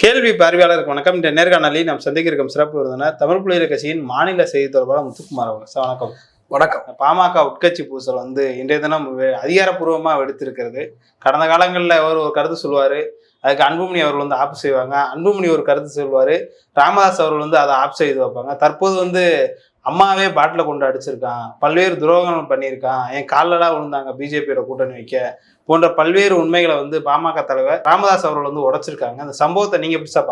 கேள்வி பார்வையாளருக்கு வணக்கம். இந்த நேர்காணலில் நாம் சந்திக்க இருக்கும் சிறப்பு விருந்தினர் தமிழ் புலிகள் கட்சியின் மாநில செய்தி தொடர்பாளர் முத்துக்குமார் அவங்க சார் வணக்கம். வணக்கம். பாமக உட்கட்சி பூசல் வந்து இன்றைய தினம் வெ- அதிகாரப்பூர்வமா வெடித்திருக்கிறது. கடந்த காலங்களில் அவர் ஒரு கருத்து சொல்லுவாரு. அதுக்கு அன்புமணி அவர்கள் வந்து ஆப் செய்வாங்க. அன்புமணி ஒரு கருத்து சொல்லுவாரு. ராமதாஸ் அவர்கள் வந்து அதை ஆப் செய்து வைப்பாங்க. தற்போது வந்து அம்மாவே பாட்டில் கொண்டு அடிச்சிருக்கான். பல்வேறு துரோகங்கள் பண்ணியிருக்கான். என் காலெல்லாம் விழுந்தாங்க பிஜேபியோட கூட்டணி வைக்க போன்ற பல்வேறு உண்மைகளை வந்து பாமக தலைவர் ராமதாஸ் அவர்கள் வந்து உடைச்சிருக்காங்க. அந்த சம்பவத்தை நீங்கள் எப்படி சார்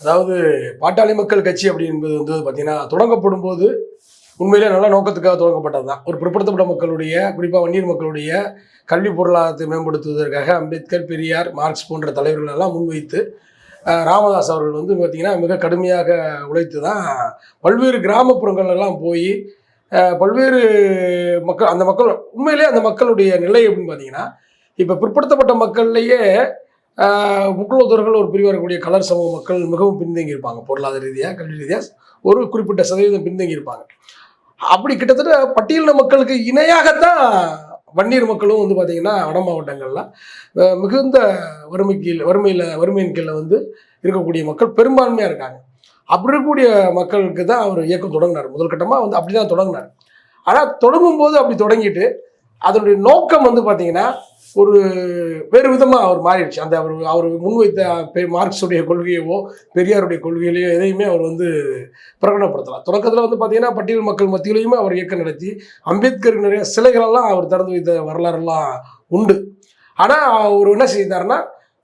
அதாவது பாட்டாளி மக்கள் கட்சி அப்படின்றது வந்து பார்த்தீங்கன்னா தொடங்கப்படும் போது உண்மையிலே நல்ல நோக்கத்துக்காக தொடங்கப்பட்டது தான் ஒரு பிற்படுத்தப்பட்ட மக்களுடைய குறிப்பாக வன்னியர் மக்களுடைய கல்வி பொருளாதாரத்தை மேம்படுத்துவதற்காக அம்பேத்கர் பெரியார் மார்க்ஸ் போன்ற தலைவர்கள் எல்லாம் முன்வைத்து ராமதாஸ் அவர்கள் வந்து பார்த்திங்கன்னா மிக கடுமையாக உழைத்து தான் பல்வேறு கிராமப்புறங்கள்லாம் போய் பல்வேறு மக்கள் அந்த மக்கள் உண்மையிலே அந்த மக்களுடைய நிலை எப்படின்னு பார்த்தீங்கன்னா இப்போ பிற்படுத்தப்பட்ட மக்கள்லேயே ஆஹ் ஒரு பிரிவாக இருக்கக்கூடிய கலர் சமூக மக்கள் மிகவும் பின்தங்கி இருப்பாங்க. பொருளாதார ரீதியாக கல்வி ரீதியாக ஒரு குறிப்பிட்ட சதவீதம் பின்தங்கி இருப்பாங்க. அப்படி கிட்டத்தட்ட பட்டியலின மக்களுக்கு இணையாகத்தான் வன்னியர் மக்களும் வந்து பார்த்திங்கன்னா வட மாவட்டங்களில் மிகுந்த வறுமை கீழ் வறுமையில் வறுமையின் கீழே வந்து இருக்கக்கூடிய மக்கள் பெரும்பான்மையாக இருக்காங்க. அப்படி இருக்கக்கூடிய மக்களுக்கு தான் அவர் இயக்கம் தொடங்கினார். முதல்கட்டமாக வந்து அப்படி தான் தொடங்கினார். ஆனால் தொடங்கும்போது அப்படி தொடங்கிட்டு அதனுடைய நோக்கம் வந்து பார்த்திங்கன்னா ஒரு வேறு விதமாக அவர் மாறிடுச்சு. அந்த அவர் அவர் முன்வைத்த பெ- மார்க்ஸுடைய கொள்கையவோ பெரியாருடைய கொள்கையிலையோ எதையுமே அவர் வந்து பிரகடனப்படுத்தலாம் தொடக்கத்தில் வந்து பார்த்தீங்கன்னா பட்டியல் மக்கள் மத்தியிலையுமே அவர் இயக்கம் நடத்தி அம்பேத்கருக்கு நிறைய சிலைகளெல்லாம் அவர் திறந்து வைத்த வரலாறுலாம் உண்டு. ஆனால் அவர் என்ன செய்தாருன்னா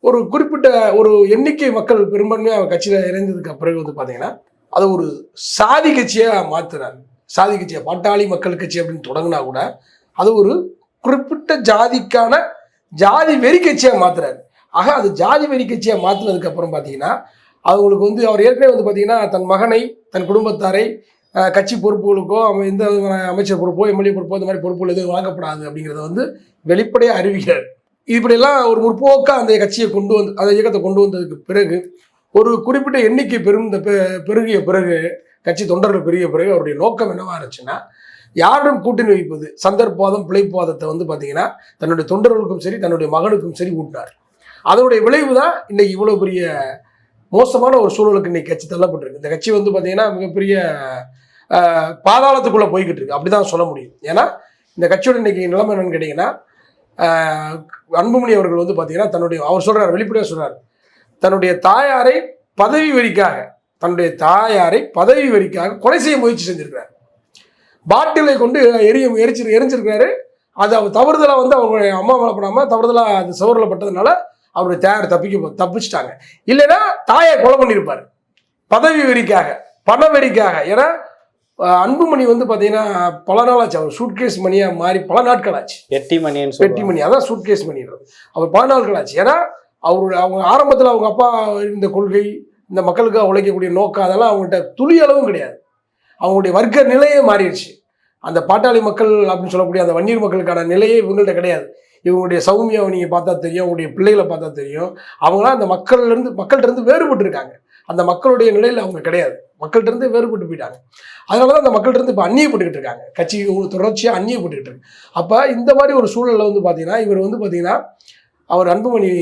ஒரு குறிப்பிட்ட ஒரு எண்ணிக்கை மக்கள் பெரும்பான்மையாக அவர் கட்சியில் இணைந்ததுக்கு பிறகு வந்து பார்த்தீங்கன்னா அதை ஒரு சாதி கட்சியாக மாற்றினார் சாதி கட்சியாக பாட்டாளி மக்கள் கட்சி அப்படின்னு தொடங்கினா கூட அது ஒரு குறிப்பிட்ட ஜாதிக்கான ஜாதி வெறி கட்சியாக மாத்துறாரு. ஆக அது ஜாதி வெறி கட்சியாக மாற்றினதுக்கு அப்புறம் பார்த்தீங்கன்னா அவங்களுக்கு வந்து அவர் ஏற்கனவே வந்து பார்த்தீங்கன்னா தன் மகனை தன் குடும்பத்தாரை கட்சி பொறுப்புகளுக்கோ அவன் எந்த விதமான அமைச்சர் பொறுப்போ எம்எல்ஏ பொறுப்போ இந்த மாதிரி பொறுப்புகள் எதுவும் வழங்கப்படாது அப்படிங்கிறத வந்து வெளிப்படையாக அறிவிக்கிறார். இப்படியெல்லாம் ஒரு முற்போக்காக அந்த கட்சியை கொண்டு வந்து அந்த இயக்கத்தை கொண்டு வந்ததுக்கு பிறகு ஒரு குறிப்பிட்ட எண்ணிக்கை பெரும் இந்த பெ- பெருகிய பிறகு கட்சி தொண்டர்கள் பெருகிய பிறகு அவருடைய நோக்கம் என்னவாக இருந்துச்சுன்னா யாரும் கூட்டணி வைப்பது? சந்தர்ப்பாதம் பிழைப்பாதத்தை வந்து பார்த்தீங்கன்னா தன்னுடைய தொண்டர்களுக்கும் சரி தன்னுடைய மகனுக்கும் சரி ஊட்டினார். அதனுடைய விளைவு தான் இன்னைக்கு இவ்வளோ பெரிய மோசமான ஒரு சூழலுக்கு இன்னைக்கு கட்சி தள்ளப்பட்டிருக்கு. இந்த கட்சி வந்து பார்த்தீங்கன்னா மிகப்பெரிய பாதாளத்துக்குள்ளே போய்கிட்டு இருக்கு. அப்படி தான் சொல்ல முடியும். ஏன்னா இந்த கட்சியோட இன்னைக்கு நிலைமை என்னன்னு கேட்டிங்கன்னா அன்புமணி அவர்கள் வந்து பார்த்தீங்கன்னா தன்னுடைய அவர் சொல்கிறார் வெளிப்படையாக சொல்கிறார் தன்னுடைய தாயாரை பதவி வரிக்காக தன்னுடைய தாயாரை பதவி வரிக்காக கொலை செய்ய முயற்சி செஞ்சிருக்கிறார். பாட்டிலை கொண்டு எரிய எரிச்சு எரிஞ்சிருக்காரு அது அவர் தவறுதலாக வந்து அவங்க அம்மா மேலே படாமல் தவறுதலாக அது சவரில் பட்டதுனால அவருடைய தாயார் தப்பிக்க தப்பிச்சிட்டாங்க. இல்லைன்னா தாயை கொலை பண்ணியிருப்பார் பதவி வெறிக்காக பண வெறிக்காக. ஏன்னா அன்புமணி வந்து பார்த்தீங்கன்னா பல நாள் ஆச்சு அவர் சூட்கேஸ் மணியாக மாறி பல நாட்கள் ஆச்சு எட்டி மணின்னு பெட்டி மணி அதான் சூட்கேஸ் மணின்றது அவர். பல நாட்கள் ஆச்சு ஏன்னா அவருடைய அவங்க ஆரம்பத்தில் அவங்க அப்பா இருந்த கொள்கை இந்த மக்களுக்காக உழைக்கக்கூடிய நோக்கம் அதெல்லாம் அவங்கள்ட்ட துளி அளவும் கிடையாது. அவங்களுடைய வர்க்க நிலையே மாறிடுச்சு. அந்த பாட்டாளி மக்கள் அப்படின்னு சொல்லக்கூடிய அந்த வன்னியர் மக்களுக்கான நிலையே இவங்கள்ட்ட கிடையாது. இவங்களுடைய சௌமியாவை நீங்கள் பார்த்தா தெரியும் அவங்களுடைய பிள்ளைகளை பார்த்தா தெரியும். அவங்களாம் அந்த மக்கள்லேருந்து மக்கள்கிட்ட வேறுபட்டு இருக்காங்க அந்த மக்களுடைய நிலையில் அவங்க கிடையாது. மக்கள்கிட்ட இருந்து வேறுபட்டு போயிட்டாங்க. அதனால தான் அந்த மக்கள்கிட்ட இப்போ அந்நியப்பட்டுக்கிட்டு இருக்காங்க. கட்சி தொடர்ச்சியாக அந்நியப்பட்டுக்கிட்டு இருக்கு. அப்போ இந்த மாதிரி ஒரு சூழலில் வந்து பார்த்தீங்கன்னா இவர் வந்து பார்த்தீங்கன்னா அவர் அன்புமணி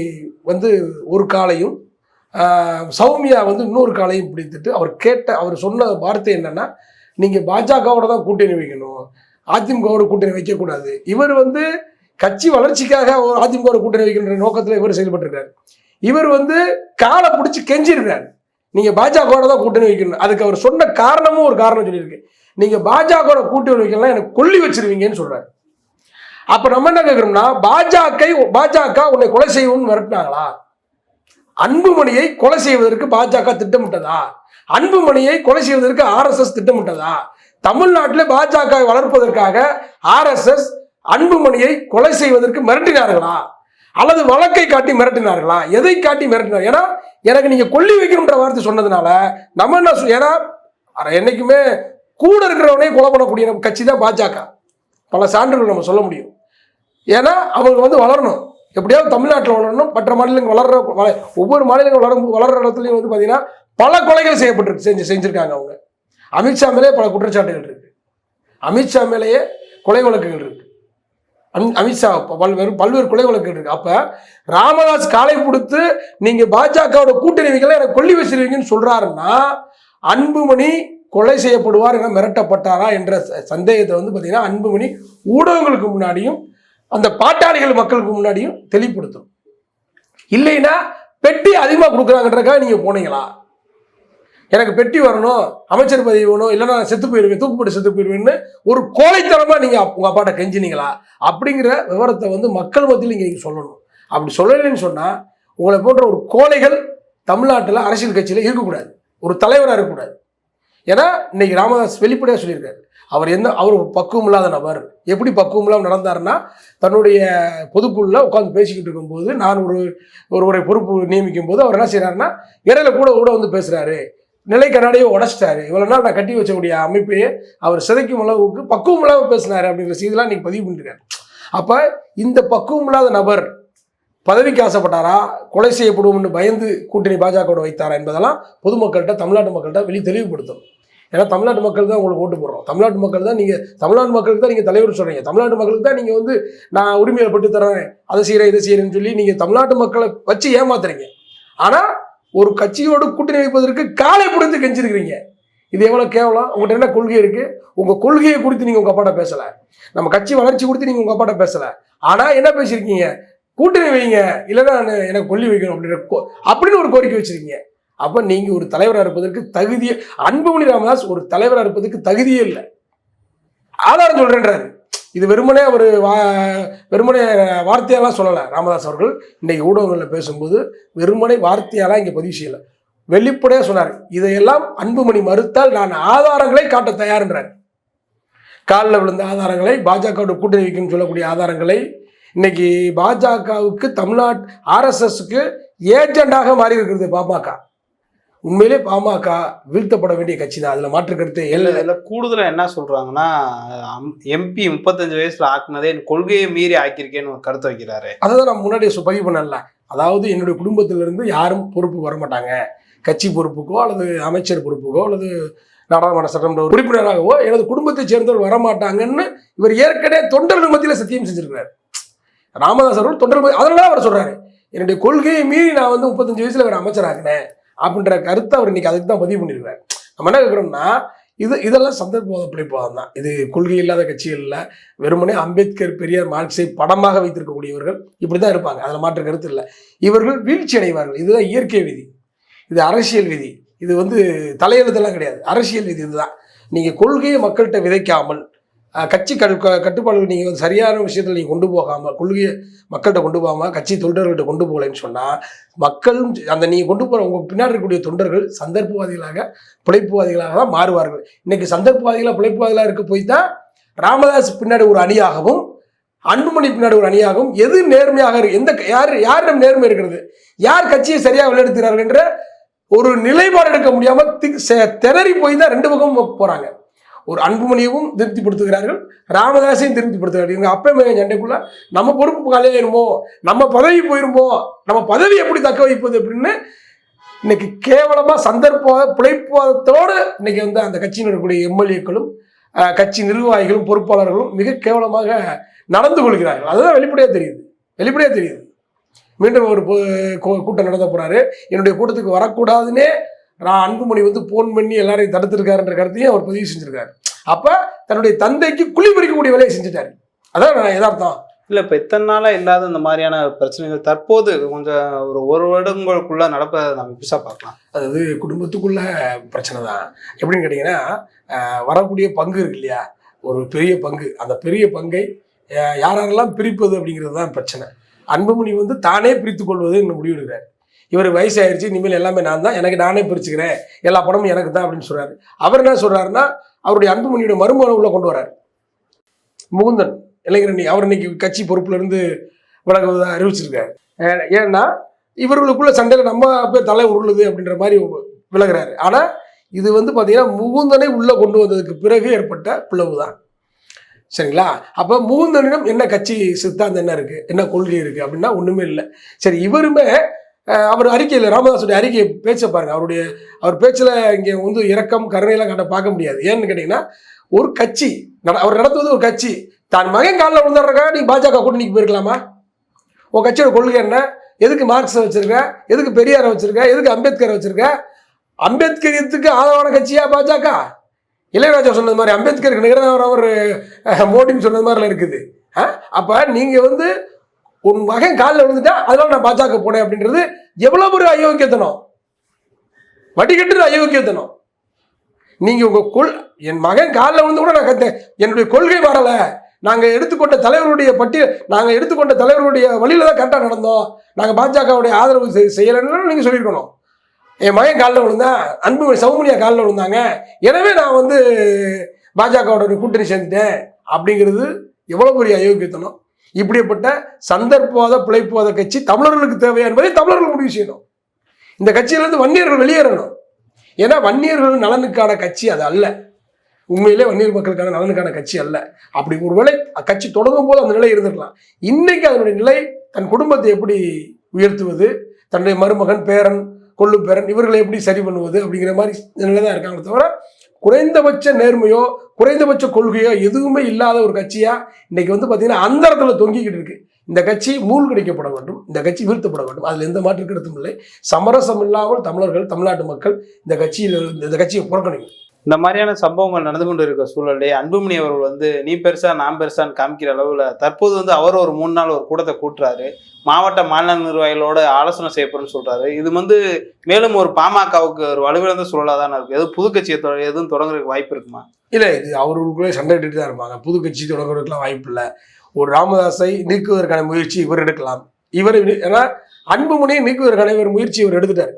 வந்து ஒரு காலையும் சௌமியா வந்து இன்னொரு காலையும் பிடித்துட்டு அவர் கேட்ட அவர் சொன்ன வார்த்தை என்னன்னா நீங்கள் பாஜகவோட தான் கூட்டணி வைக்கணும். அதிமுகவோட கூட்டணி வைக்கக்கூடாது. இவர் வந்து கட்சி வளர்ச்சிக்காக ஒரு அதிமுகவோட கூட்டணி வைக்கின்ற நோக்கத்தில் இவர் செயல்பட்டுருக்கார் இவர் வந்து காலை பிடிச்சி கெஞ்சிருக்காரு நீங்கள் பாஜகவோட தான் கூட்டணி வைக்கணும். அதுக்கு அவர் சொன்ன காரணமும் ஒரு காரணம் சொல்லியிருக்கு. நீங்கள் பாஜகவோட கூட்டணி வைக்கலாம் எனக்கு கொல்லி வச்சிருவீங்கன்னு சொல்கிறார் அப்போ நம்ம என்ன கேட்குறோம்னா பாஜக பாஜக உன்னை கொலை செய்வோம்னு மிரட்டினாங்களா? அன்புமணியை கொலை செய்வதற்கு பாஜக திட்டமிட்டதா? அன்புமணியை கொலை செய்வதற்கு ஆர்எஸ்எஸ் திட்டமிட்டதா? தமிழ்நாட்டில் பாஜக வளர்ப்பதற்காக ஆர்எஸ்எஸ் அன்புமணியை கொலை செய்வதற்கு மிரட்டினார்களா? அல்லது வழக்கை காட்டி மிரட்டினார்களா? எதை காட்டி மிரட்டினார்? ஏன்னா எனக்கு நீங்க கொல்லி வைக்கணுன்ற வார்த்தை சொன்னதுனால நம்ம என்ன சொல்- ஏன்னா என்றைக்குமே என்னைக்குமே கூட இருக்கிறவனே கொலை பண்ணக்கூடிய நம்ம கட்சி தான் பாஜக. பல சான்றுகள் நம்ம சொல்ல முடியும். ஏன்னா அவங்க வந்து வளரணும். எப்படியாவது தமிழ்நாட்டில் வளரணும். மற்ற மாநிலங்கள் வளர்ற வள- ஒவ்வொரு மாநிலங்கள் வளரும் வளர்ற இடத்துலையும் வந்து பார்த்தீங்கன்னா பல கொலைகள் செய்யப்பட்டிருக்கு. செஞ்சு செஞ்சுருக்காங்க அவங்க. அமித்ஷா மேலே பல குற்றச்சாட்டுகள் இருக்கு. அமித்ஷா மேலேயே கொலை வழக்குகள் இருக்கு. அமித்ஷா பல்வேறு பல்வேறு கொலை வழக்குகள் இருக்கு. அப்போ ராமதாஸ் காலை கொடுத்து நீங்கள் பாஜகவோட கூட்டணிவிகளை எனக்கு கொல்லி வச்சிருவீங்கன்னு சொல்கிறாருன்னா அன்புமணி கொலை செய்யப்படுவார் என மிரட்டப்பட்டாரா என்ற ச- சந்தேகத்தை வந்து பார்த்தீங்கன்னா அன்புமணி ஊடகங்களுக்கு முன்னாடியும் அந்த பாட்டாளிகள் மக்களுக்கு முன்னாடியும் தெளிவுபடுத்தணும். இல்லைன்னா பெட்டி அதிகமாக கொடுக்குறாங்கன்றக்காக நீங்கள் போனீங்களா? எனக்கு பெட்டி வரணும் அமைச்சர் பதவி வேணும் இல்லைன்னா நான் செத்து போயிருவேன் தூக்குப்பட்டு செத்து போயிருவேன்னு ஒரு கோழைத்தனமாக நீங்கள் உங்கள் அப்பாட்ட கெஞ்சினீங்களா? அப்படிங்கிற விவரத்தை வந்து மக்கள் மத்தியில் நீங்கள் சொல்லணும். அப்படி சொல்லலைன்னு சொன்னால் உங்களை போன்ற ஒரு கோழைகள் தமிழ்நாட்டில் அரசியல் கட்சியில் இருக்கக்கூடாது. ஒரு தலைவராக இருக்கக்கூடாது. ஏன்னா இன்னைக்கு ராமதாஸ் வெளிப்படையாக சொல்லியிருக்காரு. அவர் என்ன அவர் பக்குவம் இல்லாத நபர். எப்படி பக்குவம் இல்லாமல் நடந்தாருன்னா தன்னுடைய பொதுக்குள்ள உட்காந்து பேசிக்கிட்டு இருக்கும்போது நான் ஒரு ஒருவரை பொறுப்பு நியமிக்கும் போது அவர் என்ன செய்கிறாருன்னா இடையில கூட கூட வந்து பேசுகிறாரு நிலை கண்ணாடியை உடச்சிட்டாரு. இவ்வளோ நாள் நான் கட்டி வச்சக்கூடிய அமைப்பையே அவர் சிதைக்கும் அளவுக்கு பக்குவம் இல்லாமல் பேசினார் அப்படிங்கிற செய்திலாம் நீங்கள் பதிவு பண்ணிருக்காரு. அப்போ இந்த பக்குவம் இல்லாத நபர் பதவிக்கு ஆசைப்பட்டாரா கொலை செய்யப்படுவோம்னு பயந்து கூட்டணி பாஜகவோட வைத்தாரா என்பதெல்லாம் பொதுமக்கள்கிட்ட தமிழ்நாட்டு மக்கள்கிட்ட வெளி தெளிவுபடுத்தும். ஏன்னா தமிழ்நாட்டு மக்கள் தான் உங்களுக்கு ஓட்டு போடுறோம். தமிழ்நாட்டு மக்கள் தான் நீங்கள் தமிழ்நாட்டு மக்களுக்கு தான் நீங்கள் தலைவர் சொல்கிறீங்க தமிழ்நாட்டு மக்களுக்கு தான் நீங்கள் வந்து நான் உரிமையை பட்டு தரேன் அதை செய்கிறேன் இதை செய்கிறேன்னு சொல்லி நீங்கள் தமிழ்நாட்டு மக்களை வச்சு ஏமாத்துறீங்க. ஆனால் ஒரு கட்சியோடு கூட்டணி வைப்பதற்கு காலை புரிந்து கெஞ்சிருக்கிறீங்க. இது எவ்வளோ கேவலம்? உங்கள்கிட்ட என்ன கொள்கை இருக்குது உங்கள் கொள்கையை குறித்து நீங்கள் உங்கள் அப்பாட்ட பேசலை. நம்ம கட்சி வளர்ச்சி கொடுத்து நீங்கள் உங்கள் அப்பாட்ட பேசலை. ஆனால் என்ன பேசியிருக்கீங்க? கூட்டணி வைங்க. இல்லைன்னா நான் எனக்கு கொல்லி வைக்கணும் அப்படின்ற கோ- அப்படின்னு ஒரு கோரிக்கை வச்சுருக்கீங்க. அப்போ நீங்கள் ஒரு தலைவராக இருப்பதற்கு தகுதியே அன்புமணி ராமதாஸ் ஒரு தலைவராக இருப்பதற்கு தகுதியே இல்லை. ஆதாரம் சொல்கிறேன்றாரு இது வெறுமனே ஒரு வா வெறுமனே வார்த்தையெல்லாம் சொல்லலை ராமதாஸ் அவர்கள். இன்னைக்கு ஊடகங்களில் பேசும்போது வெறுமனை வார்த்தையெல்லாம் இங்கே பதிவு செய்யலை. வெளிப்படையாக சொன்னார் இதையெல்லாம் அன்புமணி மறுத்தால் நான் ஆதாரங்களை காட்ட தயார்ன்றார். காலில் விழுந்த ஆதாரங்களை பாஜகவோட கூட்டணி வைக்கும்னு சொல்லக்கூடிய ஆதாரங்களை இன்னைக்கு பாஜகவுக்கு தமிழ்நாட் ஆர்எஸ்எஸ்க்கு ஏஜெண்டாக மாறி இருக்கிறது பாமக. உண்மையிலே பாமக வீழ்த்தப்பட வேண்டிய கட்சி தான். அதில் மாற்று கருத்து இல்ல இதுல கூடுதலா என்ன சொல்றாங்கன்னா எம்பி முப்பத்தஞ்சு வயசுல ஆக்குனதே என் கொள்கையை மீறி ஆக்கியிருக்கேன்னு ஒரு கருத்து வைக்கிறாரு. அதை தான் நான் முன்னாடியே பதிவு பண்ணல அதாவது என்னுடைய குடும்பத்திலிருந்து யாரும் பொறுப்பு வர மாட்டாங்க. கட்சி பொறுப்புக்கோ அல்லது அமைச்சர் பொறுப்புக்கோ அல்லது நாடாளுமன்ற சட்டமன்ற உறுப்பினராகவோ எனது குடும்பத்தைச் சேர்ந்தவர் வரமாட்டாங்கன்னு இவர் ஏற்கனவே தொண்டர்கள் மத்தியில் சத்தியம் செஞ்சிருக்கிறார். ராமதாஸ் அவர்கள் தொண்டர்கள் அதனால அவர் சொல்றாரு என்னுடைய கொள்கையை மீறி நான் வந்து முப்பத்தஞ்சு வயசுல ஒரு அமைச்சராகினேன் அப்படின்ற கருத்தை அவர் இன்னைக்கு அதுக்கு தான் பதிவு பண்ணியிருக்காரு நம்ம என்ன கேட்குறோம்னா இது இதெல்லாம் சந்தர்ப்பவாத பிழைப்பாதம் தான். இது கொள்கை இல்லாத கட்சிகள் இல்லை. வெறுமனே அம்பேத்கர் பெரியார் மார்க்ஸை படமாக வைத்திருக்கக்கூடியவர்கள் இப்படி தான் இருப்பாங்க. அதில் மாற்று கருத்து இல்லை. இவர்கள் வீழ்ச்சி அடைவார்கள். இதுதான் இயற்கை விதி. இது அரசியல் விதி. இது வந்து தலையெழுத்தெல்லாம் கிடையாது. அரசியல் விதி இதுதான். நீங்கள் கொள்கையை மக்கள்கிட்ட விதைக்காமல் கட்சி கட்டு கட்டுப்பாடுகள் நீங்கள் வந்து சரியான விஷயத்தில் நீங்கள் கொண்டு போகாமல் கொள்கையை மக்கள்கிட்ட கொண்டு போகாமல் கட்சி தொண்டர்கள்ட்ட கொண்டு போகலைன்னு சொன்னால் மக்களும் அந்த நீங்கள் கொண்டு போகிற உங்கள் பின்னாடி இருக்கக்கூடிய தொண்டர்கள் சந்தர்ப்பவாதிகளாக பிழைப்புவாதிகளாக தான் மாறுவார்கள். இன்றைக்கி சந்தர்ப்பவாதிகளாக பிழைப்புவாதிகளாக இருக்க போய் தான் ராமதாஸ் பின்னாடி ஒரு அணியாகவும் அன்புமணி பின்னாடி ஒரு அணியாகவும் எது நேர்மையாக இருக்கு எந்த யார் யாரிடம் நேர்மை இருக்கிறது யார் கட்சியை சரியாக வழிநடத்துகிறார்கள் என்ற ஒரு நிலைப்பாடு எடுக்க முடியாமல் செ- திணறி போய் தான் ரெண்டு பக்கமும் போகிறாங்க ஒரு அன்புமணியவும் திருப்திப்படுத்துகிறார்கள் ராமதாசையும் திருப்திப்படுத்துகிறார்கள். எங்கள் அப்பா மகன் சண்டைக்குள்ள நம்ம பொறுப்பு காலியாயிருமோ நம்ம பதவி போயிருமோ நம்ம பதவி எப்படி தக்க வைப்பது அப்படின்னு இன்னைக்கு கேவலமாக சந்தர்ப்ப பிழைப்பதோடு இன்னைக்கு வந்து அந்த கட்சியில் இருக்கக்கூடிய எம்எல்ஏக்களும் கட்சி நிர்வாகிகளும் பொறுப்பாளர்களும் மிக கேவலமாக நடந்து கொள்கிறார்கள். அதுதான் வெளிப்படையாக தெரியுது. வெளிப்படையாக தெரியுது. மீண்டும் ஒரு கூட்டம் நடத்த போகிறாரு என்னுடைய கூட்டத்துக்கு வரக்கூடாதுன்னே நான் அன்புமணி வந்து போன் பண்ணி எல்லாரையும் தடுத்திருக்காருன்ற கருத்தையும் அவர் பதிவு செஞ்சிருக்காரு. அப்ப தன்னுடைய தந்தைக்கு குழி பறிக்கக்கூடிய வேலையை செஞ்சுட்டாரு. அதான் நான் யதார்த்தம். இல்ல இப்ப இத்தனை நாளா இல்லாத இந்த மாதிரியான பிரச்சனைகள் தற்போது கொஞ்சம் ஒரு ஒரு வருடங்களுக்குள்ள நடப்பதை நம்ம புதுசா பார்க்கலாம். அதாவது குடும்பத்துக்குள்ள பிரச்சனை தான். எப்படின்னு கேட்டிங்கன்னா வரக்கூடிய பங்கு இருக்கு இல்லையா? ஒரு பெரிய பங்கு. அந்த பெரிய பங்கை யாரெல்லாம் பிரிப்பது அப்படிங்கிறது தான் பிரச்சனை. அன்புமணி வந்து தானே பிரித்து கொள்வது என்று முடிவெடுக்கிறார். இவர் வயசாயிருச்சு இனிமேல் எல்லாமே நான் தான் எனக்கு நானே பிரிச்சுக்கிறேன். எல்லா படமும் எனக்கு தான் அப்படின்னு சொல்கிறாரு அவர் என்ன சொல்கிறாருன்னா அவருடைய அன்புமணியோட மருமகனை கொண்டு வரார் முகுந்தன் இளைஞரணி அவர் இன்னைக்கு கட்சி பொறுப்புலேருந்து இருந்து அறிவிச்சிருக்காரு. ஏன்னா இவர்களுக்குள்ள சண்டையில் நம்ம போய் தலை உருளுது அப்படின்ற மாதிரி விலகுறாரு. ஆனால் இது வந்து பார்த்தீங்கன்னா முகுந்தனை உள்ளே கொண்டு வந்ததுக்கு பிறகு ஏற்பட்ட பிளவு தான் சரிங்களா? அப்போ முகுந்தனிடம் என்ன கட்சி சித்தாந்தம் என்ன இருக்குது என்ன கொள்கை இருக்குது அப்படின்னா ஒன்றுமே இல்லை. சரி இவருமே அவர் அறிக்கையில் ராமதாஸுடைய அறிக்கை பேச்சை பாருங்க. அவருடைய அவர் பேச்சில் இங்கே வந்து இரக்கம் கருணையெல்லாம் கண்ட பார்க்க முடியாது. ஏன்னு கேட்டிங்கன்னா ஒரு கட்சி அவர் நடத்துவது ஒரு கட்சி. தன் மகன் காலில் விழுந்துடுறக்கா நீ பாஜக கூட்டணிக்கு போயிருக்கலாமா? உன் கட்சியோட கொள்கை என்ன? எதுக்கு மார்க்ஸ் வச்சிருக்க? எதுக்கு பெரியாரை வச்சிருக்க? எதுக்கு அம்பேத்கரை வச்சிருக்க? அம்பேத்கரியத்துக்கு ஆதரவான கட்சியா பாஜக? இளையராஜா சொன்னது மாதிரி அம்பேத்கருக்கு நிகரான அவர் மோடின்னு சொன்னது மாதிரிலாம் இருக்குது. அப்போ நீங்கள் வந்து உன் மகன் காலில் விழுந்துட்டா அதனால நான் பாஜக போனேன் அப்படின்றது எவ்வளோ ஒரு அயோக்கியத்தனம். வடிகட்டுற அயோக்கியத்தனம். நீங்கள் உங்கள் கொள் என் மகன் காலில் விழுந்து கூட நான் கத்தேன். என்னுடைய கொள்கை வரலை நாங்கள் எடுத்துக்கொண்ட தலைவருடைய பட்டியல் நாங்கள் எடுத்துக்கொண்ட தலைவருடைய வழியில தான் கரெக்டாக நடந்தோம். நாங்கள் பாஜகவுடைய ஆதரவு செய்- செய்யலைன்னு நீங்கள் சொல்லியிருக்கணும். என் மகன் காலில் விழுந்தேன் அன்பு சௌமனியா காலில் விழுந்தாங்க. எனவே நான் வந்து பாஜகவோட கூட்டணி சேர்ந்துட்டேன். அப்படிங்கிறது எவ்வளோ பெரிய அயோக்கியத்தனம். இப்படிப்பட்ட சந்தர்ப்பவாத பிழைப்புவாத கட்சி தமிழர்களுக்கு தேவையா என்பதை தமிழர்கள் முடிவு செய்யணும். இந்த கட்சியிலிருந்து வன்னியர்கள் வெளியேறணும். ஏன்னா வன்னியர்கள் நலனுக்கான கட்சி அது அல்ல. உண்மையிலே வன்னியர் மக்களுக்கான நலனுக்கான கட்சி அல்ல. அப்படி ஒருவேளை அக்கட்சி தொடங்கும் போது அந்த நிலை இருந்திருக்கலாம். இன்னைக்கு அதனுடைய நிலை தன் குடும்பத்தை எப்படி உயர்த்துவது தன்னுடைய மருமகன் பேரன் கொள்ளு பேரன் இவர்களை எப்படி சரி பண்ணுவது அப்படிங்கிற மாதிரி நிலை தான் இருக்காங்க தவிர குறைந்தபட்ச நேர்மையோ குறைந்தபட்ச கொள்கையோ எதுவுமே இல்லாத ஒரு கட்சியாக இன்றைக்கி வந்து பார்த்தீங்கன்னா அந்தரத்தில் தொங்கிக்கிட்டு இருக்குது இந்த கட்சி மூழ்கடிக்கப்பட வேண்டும். இந்த கட்சி வீழ்த்தப்பட வேண்டும். அதில் எந்த மாற்று கருத்தும் இல்லை. சமரசம் இல்லாமல் தமிழர்கள் தமிழ்நாட்டு மக்கள் இந்த கட்சியில் இந்த கட்சியை புறக்கணிக்கும் இந்த மாதிரியான சம்பவங்கள் நடந்து கொண்டு இருக்க சூழலே அன்புமணி அவர்கள் வந்து நீ பெருசா நான் பெருசான்னு காமிக்கிற அளவில் தற்போது வந்து அவர் ஒரு மூணு நாள் ஒரு கூட்டத்தை கூட்டுறாரு. மாவட்ட மாநில நிர்வாகிகளோட ஆலோசனை செய்யப்படும்னு சொல்றாரு. இது வந்து மேலும் ஒரு பாமகவுக்கு ஒரு வலுவிழந்த சூழலாக தானே இருக்கு. எதுவும் புது கட்சியை எதுவும் தொடங்குறதுக்கு வாய்ப்பு இருக்குமா? இல்லை இது அவர்களுக்குள்ளே சண்டை இட்டுட்டு தான் இருப்பாங்க. புது கட்சி தொடங்குறதுக்குலாம் வாய்ப்பு இல்லை. ஒரு ராமதாஸை நீக்குவதற்கான முயற்சி இவர் எடுக்கலாம். இவர் ஏன்னா அன்புமணியை நீக்குவதற்கான இவர் முயற்சி இவர் எடுத்துட்டார்.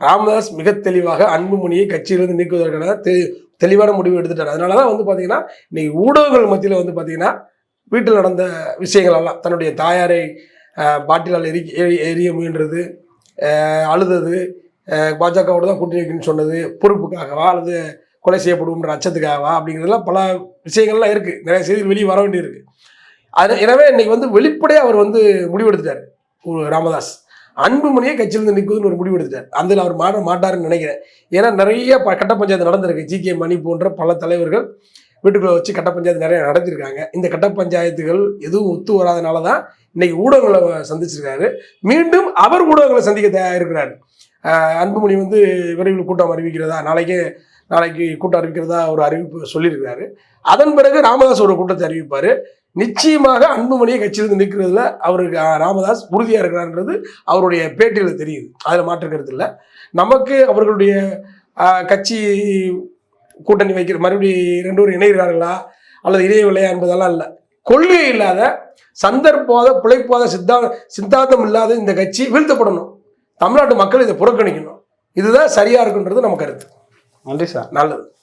ராமதாஸ் மிக தெளிவாக அன்புமணியை கட்சியிலிருந்து நீக்குவதற்கான தெ தெளிவான முடிவு எடுத்துட்டார். அதனால தான் வந்து பார்த்தீங்கன்னா இன்னைக்கு ஊடகங்கள் மத்தியில் வந்து பார்த்தீங்கன்னா வீட்டில் நடந்த விஷயங்கள் எல்லாம் தன்னுடைய தாயாரை பாட்டிலால் எரி எரிய முயன்றது அழுதது பாஜகவோடு பாஜகவோட தான் கூட்டணி வைக்கணும்னு சொன்னது பொறுப்புக்காகவா அல்லது கொலை செய்யப்படும்ன்ற அச்சத்துக்காகவா அப்படிங்கிறதுலாம் பல விஷயங்கள்லாம் இருக்குது நிறைய செய்திகள் வெளியே வர வேண்டியிருக்கு. அது எனவே இன்னைக்கு வந்து வெளிப்படையாக அவர் வந்து முடிவெடுத்துட்டார். ராமதாஸ். அன்புமணியே கட்சியிலிருந்து நிற்குதுன்னு ஒரு முடிவு எடுத்துட்டார் அதில் அவர் மாற மாட்டாருன்னு நினைக்கிறேன். ஏன்னா நிறைய ப கட்ட பஞ்சாயத்து நடந்திருக்கு. ஜி கே மணி போன்ற பல தலைவர்கள் வீட்டுக்குள்ளே வச்சு கட்ட பஞ்சாயத்து நிறைய நடத்திருக்காங்க. இந்த கட்ட பஞ்சாயத்துகள் எதுவும் ஒத்து வராதனால தான் இன்னைக்கு ஊடகங்களை சந்திச்சிருக்காரு. மீண்டும் அவர் ஊடகங்களை சந்திக்க தயாரிக்கிறார். அன்புமணி வந்து விரைவில் கூட்டம் அறிவிக்கிறதா நாளைக்கு நாளைக்கு கூட்டம் அறிவிக்கிறதா ஒரு அறிவிப்பு சொல்லியிருக்கிறாரு. அதன் பிறகு ராமதாஸ் ஒரு கூட்டத்தை அறிவிப்பார். நிச்சயமாக அன்புமணியை கட்சியிலிருந்து நிற்கிறதுல அவருக்கு ராமதாஸ் உறுதியாக இருக்கிறார்ன்றது அவருடைய பேட்டியில் தெரியுது. அதில் மாற்று கருத்து இல்லை. நமக்கு அவர்களுடைய கட்சி கூட்டணி வைக்கிற மறுபடியும் ரெண்டு பேரும் இணைகிறார்களா? அல்லது இணையவில்லையா என்பதெல்லாம் இல்லை. கொள்கை இல்லாத சந்தர்ப்பாத பிழைப்பாத சித்தா சித்தாந்தம் இல்லாத இந்த கட்சி வீழ்த்தப்படணும். தமிழ்நாட்டு மக்கள் இதை புறக்கணிக்கணும். இதுதான் சரியா இருக்குன்றது நம்ம கருத்து. நன்றி சார். நல்லது.